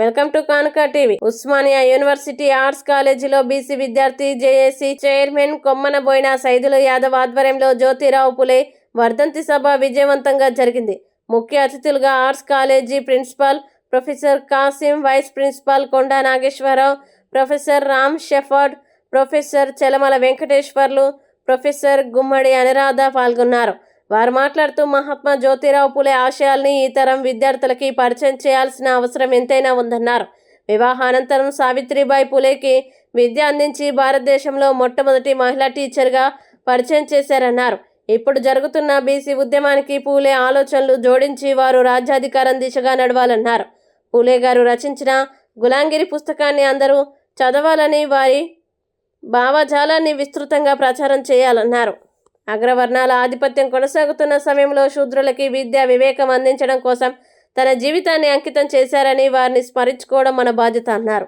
Welcome to Kanuka TV. Osmania university arts కాలేజీలో BC విద్యార్థి JAC chairman Kommanaboina Saidula Yadav ఆధ్వర్యంలో జ్యోతిరావు పులే వర్ధంతి సభ విజయవంతంగా జరిగింది. ముఖ్య అతిథులుగా arts college principal professor Kasim vice principal Konda Nageswararao professor Ram Shepherd professor Chelamala Venkateswarlu professor Gummadi Anuradha పాల్గొన్నారు. వారు మాట్లాడుతూ మహాత్మా జ్యోతిరావు పులే ఆశయాల్ని ఈ తరం విద్యార్థులకి పరిచయం చేయాల్సిన అవసరం ఎంతైనా ఉందన్నారు. వివాహానంతరం సావిత్రిబాయి పులేకి విద్య అందించి భారతదేశంలో మొట్టమొదటి మహిళా టీచర్గా పరిచయం చేశారన్నారు. ఇప్పుడు జరుగుతున్న బీసీ ఉద్యమానికి పూలే ఆలోచనలు జోడించి వారు రాజ్యాధికారం దిశగా నడవాలన్నారు. పూలే గారు రచించిన గులాంగిరి పుస్తకాన్ని అందరూ చదవాలని వారి భావజాలాన్ని విస్తృతంగా ప్రచారం చేయాలన్నారు. అగ్రవర్ణాల ఆధిపత్యం కొనసాగుతున్న సమయంలో శూద్రులకి విద్యా వివేకం అందించడం కోసం తన జీవితాన్ని అంకితం చేశారని వారిని స్మరించుకోవడం మన బాధ్యత అన్నారు.